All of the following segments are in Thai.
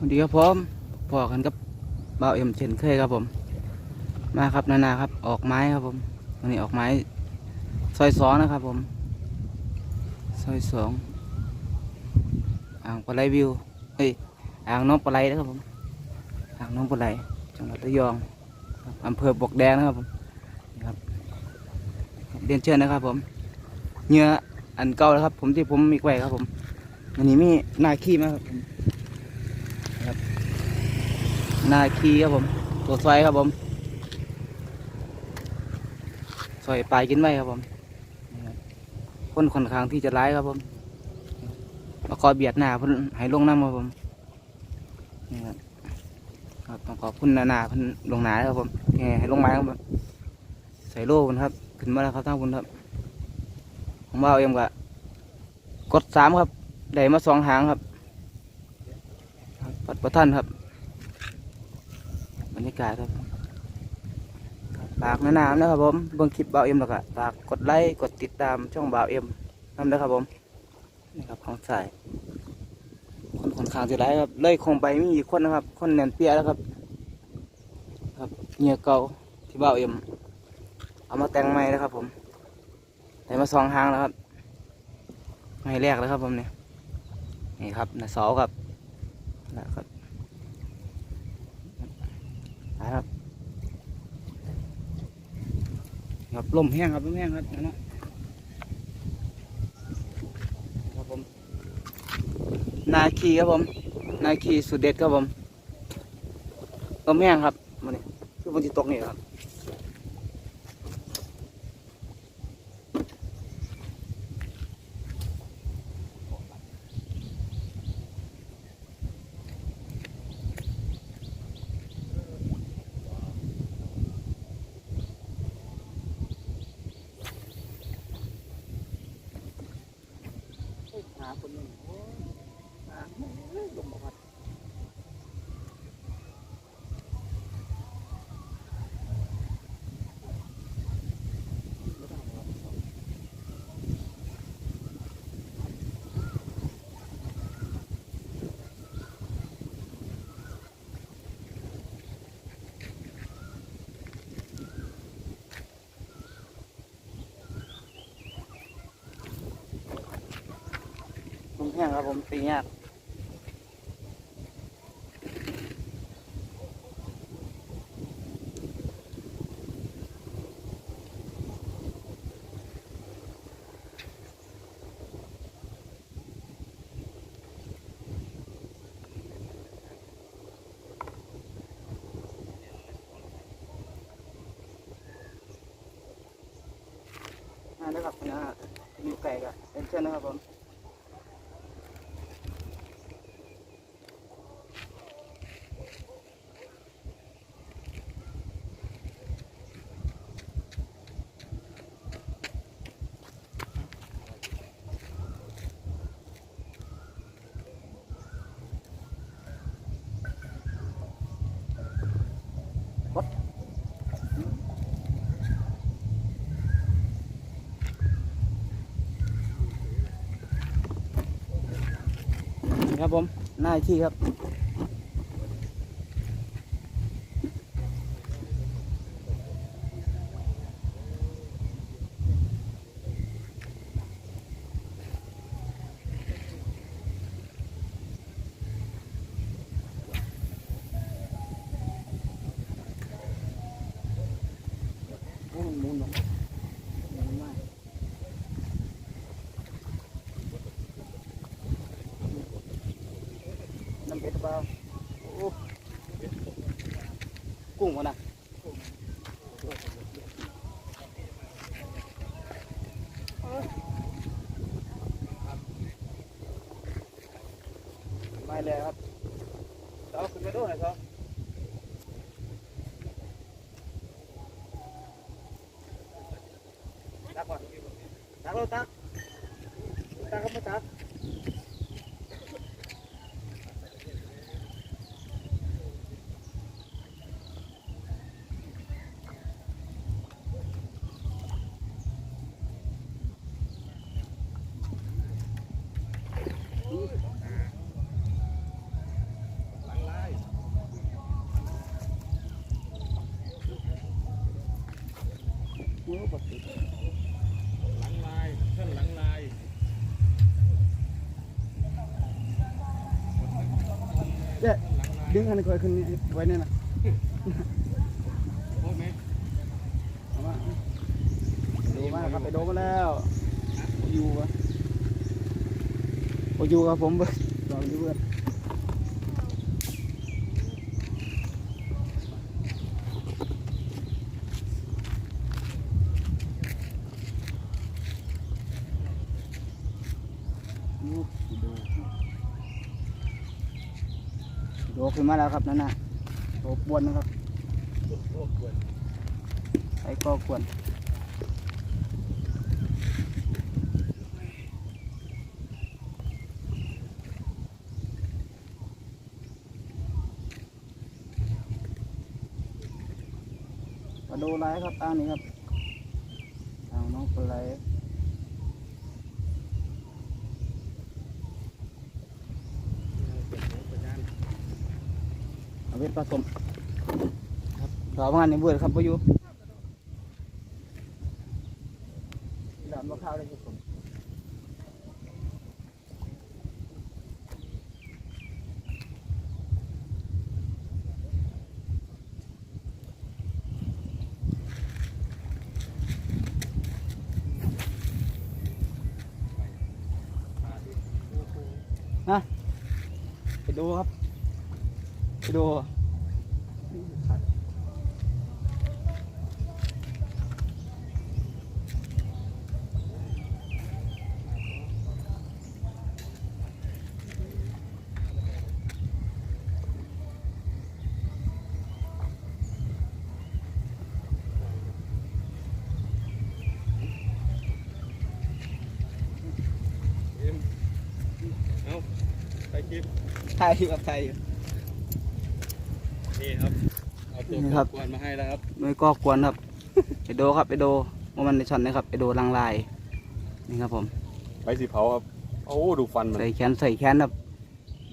วัสดีครับผมพอกันกับบ่าเอ็มเช่นเคยครับผม มาครับนานาครับ ออกไม้ครับผมวันนี้ออกไม้ซอยสองนะครับผมซอยสองอ่างปลาไหลวิวเฮ้ยอ่างน้องปลาไหลนะครับผมอ่างน้องปลาไหลจังหวัดระยองอำเภอบกแดงนะครับผมครับเรียนเชิญนะครับผมเหงื่ออันเก่าแล้วครับ ผมที่ผมมีไว้ครับผมวันนี้มีนาขี้มาครับผม นาคีครับผม ตัวซอยครับผมซอยปลายกินไว้ครับผมนี่คนค่อนข้างที่จะร้ายครับผมมาคอยเบียดหน้าเพิ่นให้ลงน้ำครับผมนี่ครับต้องขอบคุณนานาเพิ่นลงหนาครับผมให้ลงไมาครับผมใส่โล่ครับ ขึ้นมาแล้วครับทั้งคุณครับผมว่าเอาเอ็มกะกดสามครับได้มาสองหางครับครับปัดประท่านครับ บรรยากาศครับฝากแนะนำนะครับผมเบิ่งคลิปบ่าวเอ็มแล้วก็ฝากกดไลค์กดติดตามช่องบ่าวเอ็มนำนะครับผมนี่ครับของใส่คนคนข้างจะไลายครับเลยคงไปมีอีกคนนะครับ คนแนนเปียแล้วครับ ครับเงียเก่าที่บ่าวเอ็มเอามาแต่งใหม่นะครับ ผมได้มาสองหางแล้วครับไม่แรกแล้วครับผมเนี่ยนี่ครับนะเสาครับนะครับ นะครับครับลมแห้งครับลมแห้งครับนะครับผมนาคีครับผมนาคีสุดเด็ดครับผมลมแห้งครับมันนี่คือมันจะตกนี่ครับ หาคนนึงโอ้ยหาลมบ่พัด ลมแห้งครับผมตียากอ่าแล้วครับนะมีไก่กับเป็นเช่นนะครับผม ครับผมหน้าที่ครับ ล่าโอ้กุ้งวะนะไม่เลยครับเอาขึ้นไปดูหน่อยครับตักก่อนตักเราตักตักก็ไม่ตัก มือปัดติด หลังลายท่านหลังลายเจ๊ดึงอันนี้คอยขึ้นนี่ไว้เนี่ยนะโอ้ไหมเอามาดูมาครับไปโดมาแล้วอยู่วะโอยู่ครับผมเบิ่งลองดูเพื่อนดู โดขึ้นมาแล้วครับนั่นน่ะโดปวนนะครับโอ้กวนไอ้ก็กวนมาดูไลฟ์ครับอ้างนี้ครับอ้างน้องปลาไหล เอาเวทผสมครับต่อมางานในเบื่อครับโอยูดำมะพร้าวเลยครับผมไปดูครับ ไปดู เอ็มเอาไปค ลิปถ่ายอยู่ครับถ่ายอยู่ นี่ครับ เอาตัวนี่ครับ กวนมาให้แล้วครับ ไม่ก็กวนครับไปดูครับไปดูว่ามันในช็อตนะครับไปดูลางลายนี่ครับผมไปสีเผาครับ โอ้ดูฟันมัน ใส่แขนใส่แขนครับ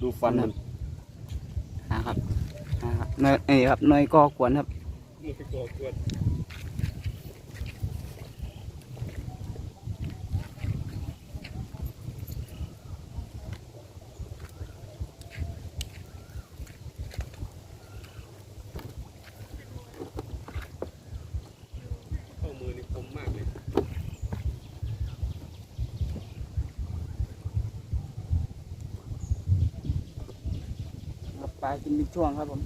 ดูฟันมัน นะครับนะครับเนยนี่ครับเนยก็กวนครับ มือไปก่อกวน เข้ามือนี่คมมากเลย ครับปลา กินเป็นช่วงครับผม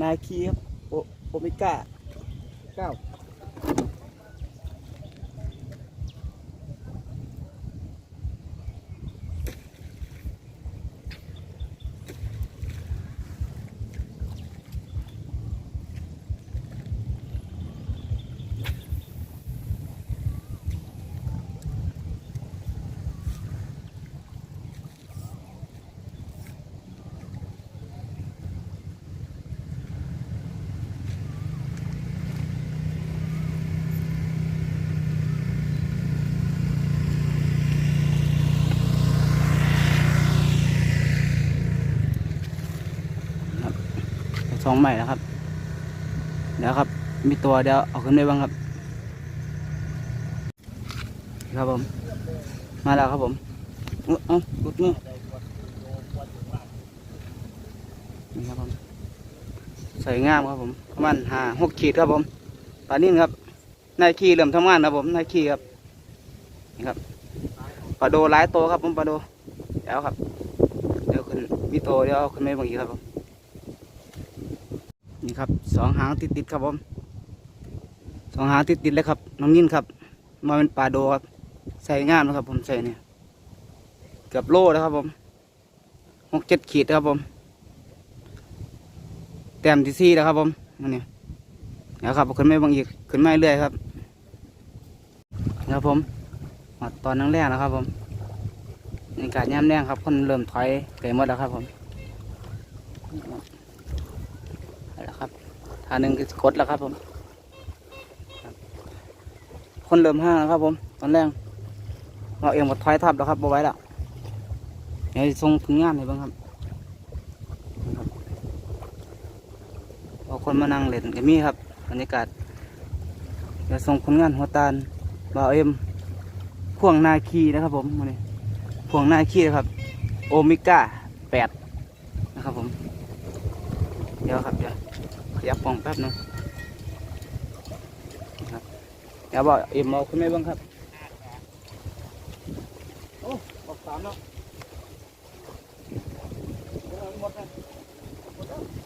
นาคีครับโอโอเมก้าเก้า สองใหม่แล้วครับ เดี๋ยวครับ มีตัวเดี๋ยวเอาขึ้นได้บ้างครับ ครับผม มาแล้วครับผมอุ๊ยเอ้าลุดมือนี่ครับผมใส่งามครับผมประมาณห้าหกขีดครับผมปลานิ่นครับนายขีเริ่มทำงานครับผมนายขีครับนี่ครับปลาโดหลายโตวครับผมปลาโดเดี๋ยวครับ เดี๋ยวขึ้นมีโตวเดี๋ยวเอาขึ้นไม่บางอีกครับผม นี่ครับสองหางติดติดๆครับผมสองหางติดติดๆเลยครับ น้องนิ่นครับ มาเป็นปลาโดครับ ใส่งามนะครับ ผมใส่เนี่ยเกือบโลแล้วครับผมหกเจ็ดขีดครับผมแต้มที่สี่แล้วครับผมอันนี้เดี๋ยวครับขึ้นไม่บางอีกขึ้นไม่เรื่อยครับครับผมตอนนั่งแรกนะครับ ผมในการย่ำแรงครับคนเริ่มถอยไกลหมดแล้วครับผม เอาละครับทางหนึ่งคือกดแล้วครับผม คนเริ่มห้างแล้วครับผม ตอนแรกเราเองหมดถอยทับแล้วครับบาไว้ล้วเดี๋ยวส่งถึงงานเลยบ้างครับเอาคนมานั่งเล่นก็มีครับบรรยากาศเดี๋ยวส่งผลงานหัวตาลบ่าวเอ็มพ่วงนาคีนะครับผมมาเนี่พ่วงนาคีนะครับ โอเมก้าแปดนะครับผม เดี๋ยวครับเดี๋ยว ยับกล่องแป๊บนึงครับเดี๋ยวบอกอิ่มเอาขึ้นไหมบ้างครับโอ้บอกสามเนาะหมดเลยหมดแล้ว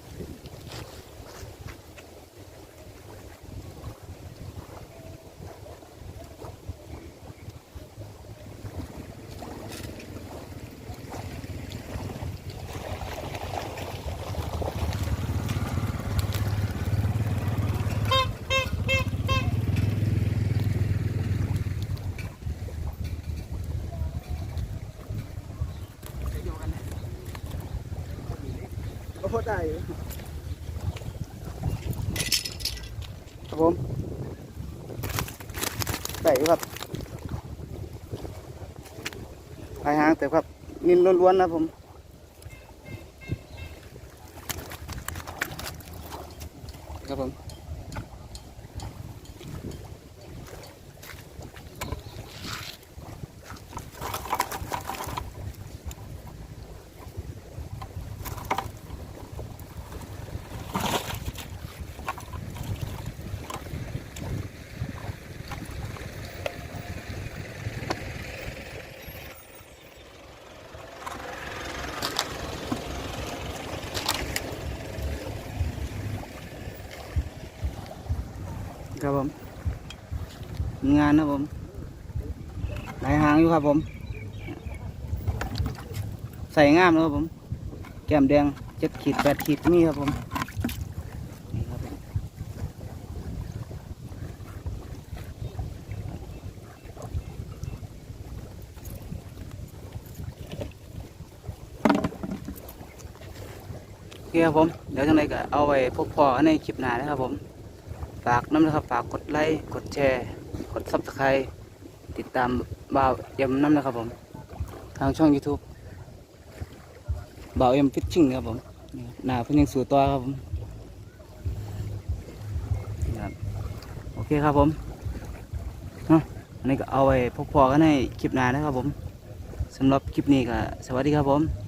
ไก่ครับผมใส่ครับปลายหางแต่ครับนินล้วนๆนะผม ครับผมมีงานนะผม หลายหางอยู่ครับผม ใส่งามนะครับผม แก้มแดงเจ็ดขีดแปดขีดมีครับผมนี่ครับผมโอเคครับผม เดี๋ยวจังไรก็เอาไว้พบพอในคลิปหน้านะครับผม ฝากน้ำนะครับ ฝากกดไลค์กดแชร์ กดซับสไครต์ติดตามบ่าวเอ็มน้ำนะครับผม ทางช่อง YouTube บ่าวเอ็มฟิชชิ่งครับผมน้าเพิ่นยังสู่ตัวครับผมโอเคครับผมเนาะอันนี้ก็เอาไว้พบพอกันในคลิปหน้านะครับผมสำหรับคลิปนี้ก็สวัสดีครับผม